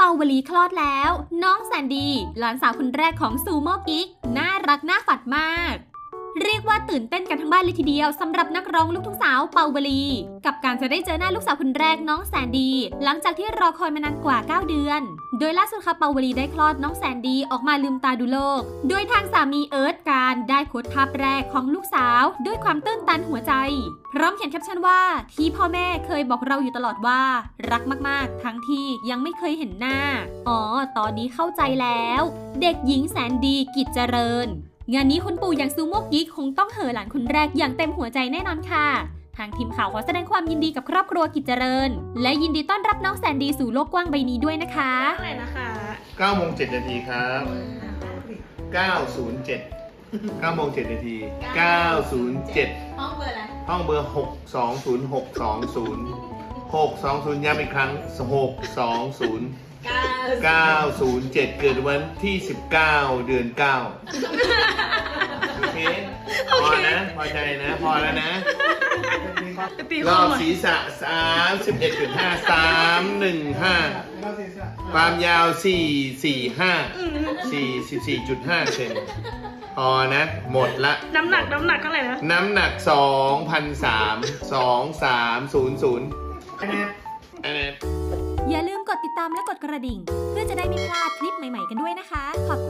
ปาวลีคลอดแล้ว น้องแสนดี หลานสาวคนแรกของซูโม่กิ๊กน่ารักน่าฝัดมาก เรียกว่าตื่นเต้นกันทั้งบ้านเลยทีเดียวสำหรับนักร้องลูกทุ่งสาวเปาวลี กับการจะได้เจอหน้าลูกสาวคนแรกน้องแสนดี หลังจากที่รอคอยมานานกว่า 9 เดือน โดยล่าสุดค่ะเปาวลีได้คลอดน้องแสนดีออกมาลืมตาดูโลก โดยทางสามีเอิร์ธการได้โพสต์ภาพแรกของลูกสาว ด้วยความตื้นตันหัวใจ พร้อมเขียนแคปชั่นว่าที่พ่อแม่เคยบอกเราอยู่ตลอดว่า รักมากๆ ทั้งที่ยังไม่เคยเห็นหน้า อ๋อ ตอนนี้เข้าใจแล้ว เด็กหญิงแสนดีกิจเจริญ งานนี้คุณปู่อย่างซูโม่กิ๊กคงต้องเห่อหลานคนแรกอย่างเต็มหัวใจแน่นอนค่ะ ทางทีมข่าวขอแสดงความยินดีกับครอบครัวกิจเจริญ และยินดีต้อนรับน้องแสนดีสู่โลกกว้างใบนี้ด้วยนะคะเท่าไหร่นะคะ9โมง7นาทีครับ 907 9โมง7นาที 907 ห้องเบอร์อะไรห้องเบอร์ 620 620 620 ย้ำอีกครั้ง 620 เก้า907 เกิดวันที่ 19 เดือน 9 โอเคพอนะ พอใจนะ พอแล้วนะตีรข้ออบหน่อยศีรษะ31.5 315ความยาว445 44.5เซนพอนะ หมดละ น้ำหนักน้ำหนักเท่าไหร่นะ น้ำหนัก2,003 2300อันนี้อย่าลืมกดติดตามและกดกระดิ่ง เพื่อจะได้ไม่พลาดคลิปใหม่ ๆ กันด้วยนะคะ ขอบคุณค่ะ